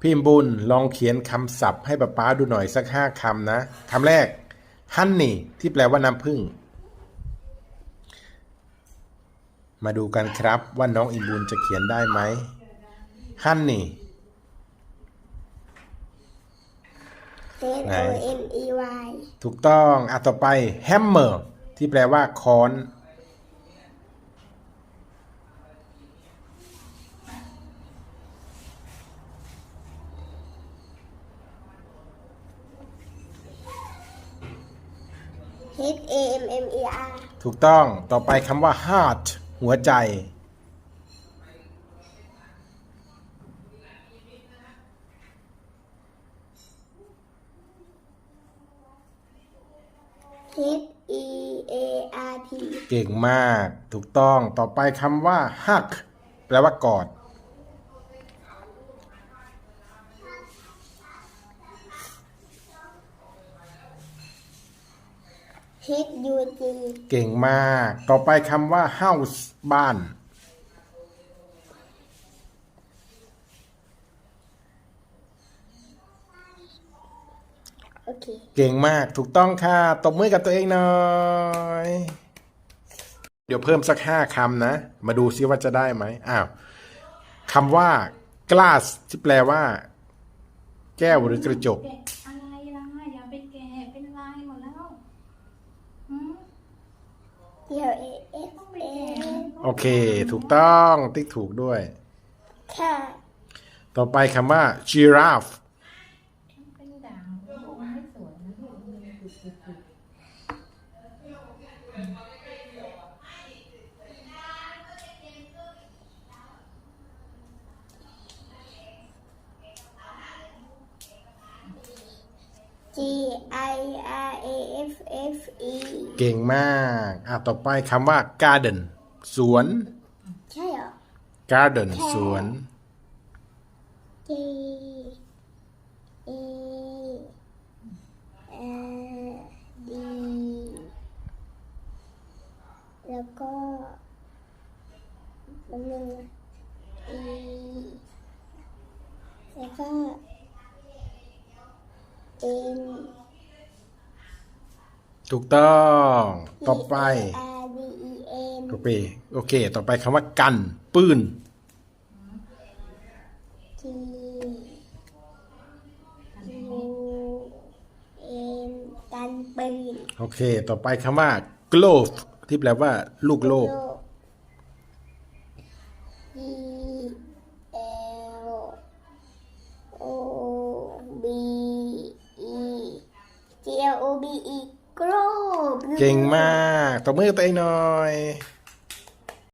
พิมพ์บุญลองเขียนคำศัพท์ให้ป๊าป๊าดูหน่อยสักห้าคำนะคำแรก honey ที่แปลว่าน้ำผึ้งมาดูกันครับว่าน้องอิมบุญจะเขียนได้ไหม honey H ไหน O M E Y ถูกต้องอะต่อไป hammer ที่แปลว่าค้อน H A M M E R ถูกต้อง ต่อไปคำว่า heart หัวใจ H E A R T เก่งมาก ถูกต้อง ต่อไปคำว่า hug แปลว่ากอด H U G เก่งมาก ต่อไปคำว่า house บ้าน โอเค เก่งมากถูกต้องค่ะ ตบมือกับตัวเองหน่อย เดี๋ยวเพิ่มสักห้าคำนะ มาดูซิว่าจะได้ไหมอ้าวคำว่า glass ที่แปลว่า แก้วหรือกระจกแกะอะไรล่ะอย่าไปแกะเป็นลายหมดแล้วหืม L A F A โอเค ถูกต้องติ๊กถูกด้วย ค่ะต่อไปคำว่า giraffe เป็นด่างมันไม่ F F E เก่งมาก อะ ต่อไปคำว่า garden สวน ใช่เหรอ garden สวน G A R D แล้วก็มันนึงนะ E แล้วก็ N ถูกต้อง ต่อไป R D E N โอเคโอเค ต่อไปคำว่ากัน ปืน T U N กันปืนโอเค ต่อไปคำว่า glove ที่แปลว่า ลูกโลก E L O B E G L O B E กรอบ เก่งมากตบมือตัวเองหน่อย